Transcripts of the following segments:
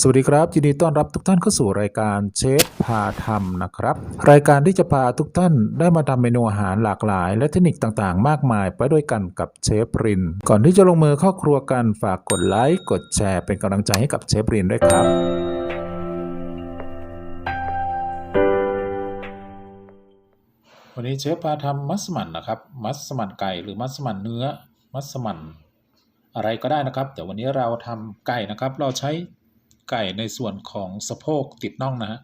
สวัสดีครับ ยินดีต้อนรับทุกท่านเข้าสู่รายการเชฟพาทำนะครับ รายการที่จะพาทุกท่านได้มาทำเมนูอาหารหลากหลาย และเทคนิคต่างๆ มากมายไปด้วยกันกับเชฟริน ก่อนที่จะลงมือเข้าครัวกันฝากกดไลค์กดแชร์เป็นกำลังใจให้กับเชฟรินด้วยครับวันนี้เชฟพาทำมัสมั่นนะครับ มัสมั่นไก่หรือมัสมั่นเนื้อ มัสมั่นอะไรก็ได้นะครับ แต่วันนี้เราทำไก่นะครับ เราใช้ ไก่ในส่วนของสะโพกติดน่องนะฮะ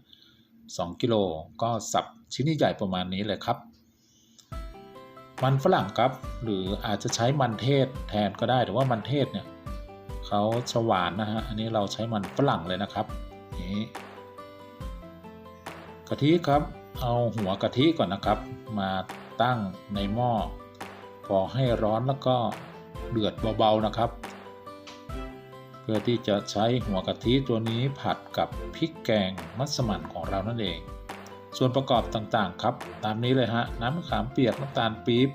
สองกิโลก็สับชิ้นใหญ่ประมาณนี้เลยครับ มันฝรั่งครับ หรืออาจจะใช้มันเทศแทนก็ได้แต่ว่ามันเทศเนี่ยเขาชหวานนะฮะอันนี้เราใช้มันฝรั่งเลยนะครับนี่กะทิครับเอาหัวกะทิก่อนนะครับ มาตั้งในหม้อพอให้ร้อนแล้วก็เดือดเบาๆนะครับ พื่อที่จะใช้หัวกะทิตัวนี้ผัดกับพริกแกงมัสมั่นของเรานั่นเอง ส่วนประกอบต่างๆครับ ตามนี้เลยฮะ น้ำมะขามเปียกน้ำตาลปี๊บ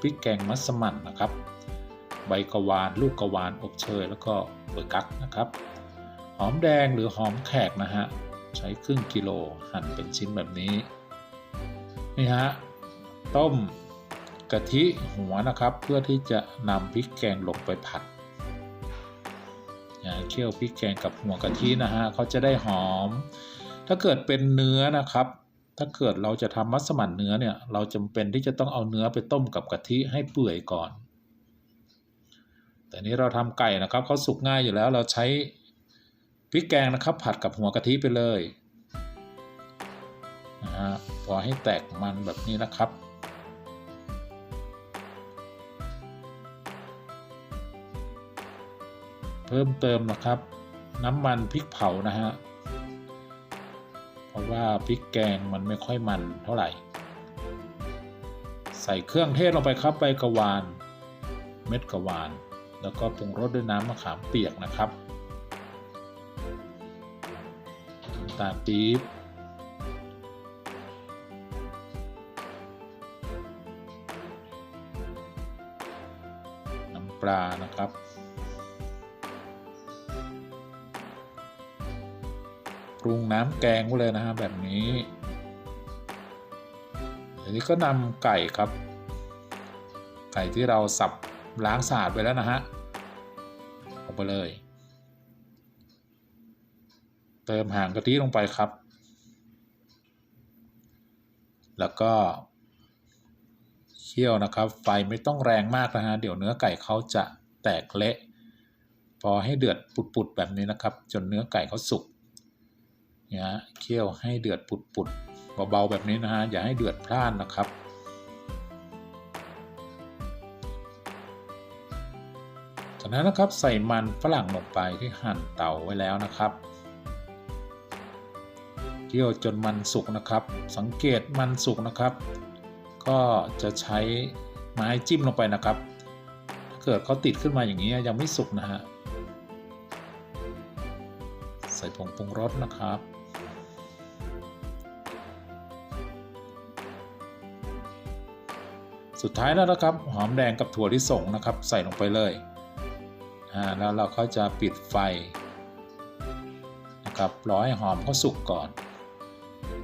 พริกแกงมัสมั่นนะครับ ใบกะวานลูกกะวานอบเชยแล้วก็เบอร์กักนะครับ หอมแดงหรือหอมแขกนะฮะใช้ครึ่งกิโลหั่นเป็นชิ้นแบบนี้นี่ฮะต้มกะทิหัวนะครับ เพื่อที่จะนำพริกแกงลงไปผัด เคี่ยวพริกแกงกับหัวกะทินะฮะเขาจะได้หอม ถ้าเกิดเป็นเนื้อนะครับ ถ้าเกิดเราจะทำมัสมั่นเนื้อเนี่ย เราจำเป็นที่จะต้องเอาเนื้อไปต้มกับกะทิให้เปื่อยก่อน แต่นี้เราทำไก่นะครับเขาสุกง่ายอยู่แล้วเราใช้พริกแกงนะครับผัดกับหัวกะทิไปเลยนะฮะพอให้แตกมันแบบนี้นะครับ พิ่มเติมนะครับ น้ำมันพริกเผานะฮะเพราะว่าพริกแกงมันไม่ค่อยมันเท่าไหร่ ใส่เครื่องเทศลงไปครับใบกระวาน เม็ดกระวาน แล้วก็ปรุงรสด้วยน้ำมะขามเปียกนะครับน้ำตาลปี๊บน้ำปลานะครับ ปรุงน้ำแกงไว้เลยนะฮะแบบนี้ทีนี้ก็นำไก่ครับ ไก่ที่เราสับล้างสะอาดไปแล้วนะฮะเอาไปเลย เติมหางกะทิลงไปครับ แล้วก็เคี่ยวนะครับ ไฟไม่ต้องแรงมากนะฮะ เดี๋ยวเนื้อไก่เขาจะแตกเละ พอให้เดือดปุดๆแบบนี้นะครับ จนเนื้อไก่เขาสุก นี่ยฮะเคี่ยวให้เดือดปุดๆเบาๆแบบนี้นะฮะอย่าให้เดือดพล่านนะครับจากนั้นนะครับใส่มันฝรั่งลงไปที่หั่นเตาไว้แล้วนะครับเคี่ยวจนมันสุกนะครับ สังเกตมันสุกนะครับ ก็จะใช้ไม้จิ้มลงไปนะครับ ถ้าเกิดเขาติดขึ้นมาอย่างนี้ยังไม่สุกนะฮะใส่ผงปรุงรสนะครับ สุดท้ายแล้วนะครับหอมแดงกับถั่วลิสงนะครับ ใส่ลงไปเลยแล้วเราก็จะปิดไฟนะครับรอให้หอมเขาสุกก่อน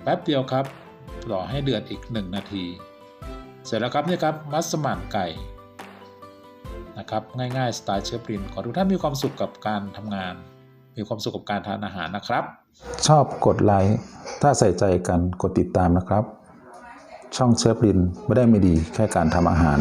แป๊บเดียวครับรอให้เดือดอีก 1 นาที เสร็จแล้วครับนี่ครับมัสมั่นไก่นะครับง่ายๆสไตล์เชฟรินขอทุกท่านมีความสุขกับการทำงาน มีความสุขกับการทานอาหารนะครับ ชอบกดไลค์ถ้าใส่ใจกันกดติดตามนะครับ ช่องเชฟรินไม่ได้ไม่ดีแค่การทำอาหาร